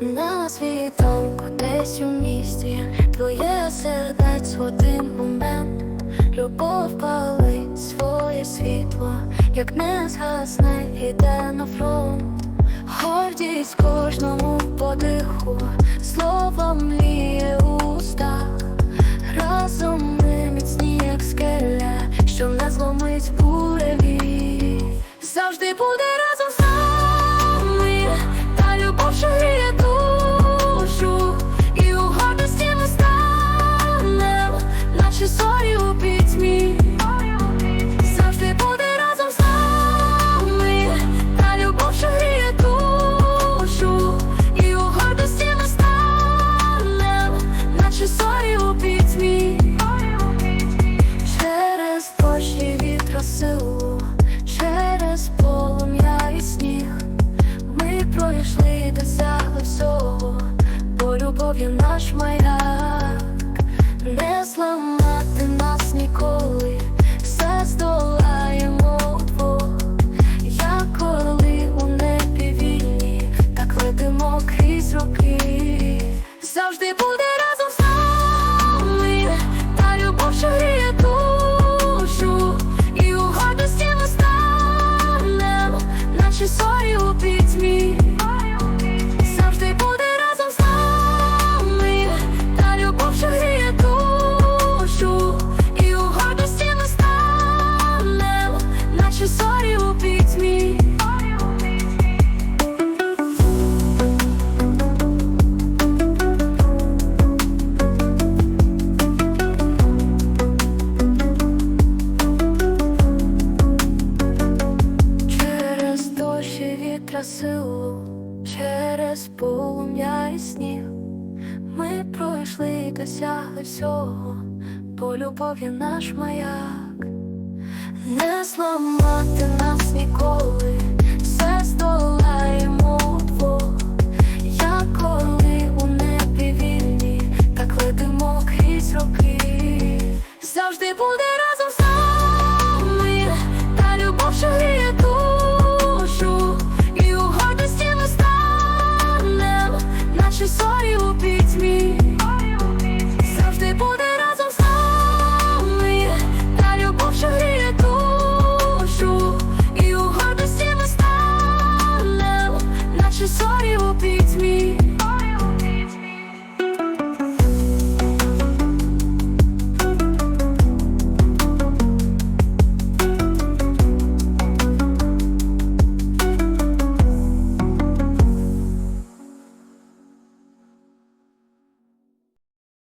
на світанку десь у місті, твоє сердець один момент, любов палить своє світло, як не згасне, іде на фронт, гордість кожному подиху, слово мріє у устах, разом ми міцні, як скеля, що не зломить буреві, завжди буде разом і через полум'я і сніг. Ми пройшли, досягли всього, бо любов є наш маяк, не зламати нас ніколи, все здолаємо удвох, як короли у небі вільні, так летимо крізь роки, завжди буде силу, через полум'я і сніг. Ми пройшли і досягли всього, бо любов наш маяк, не зламати нас ніколи,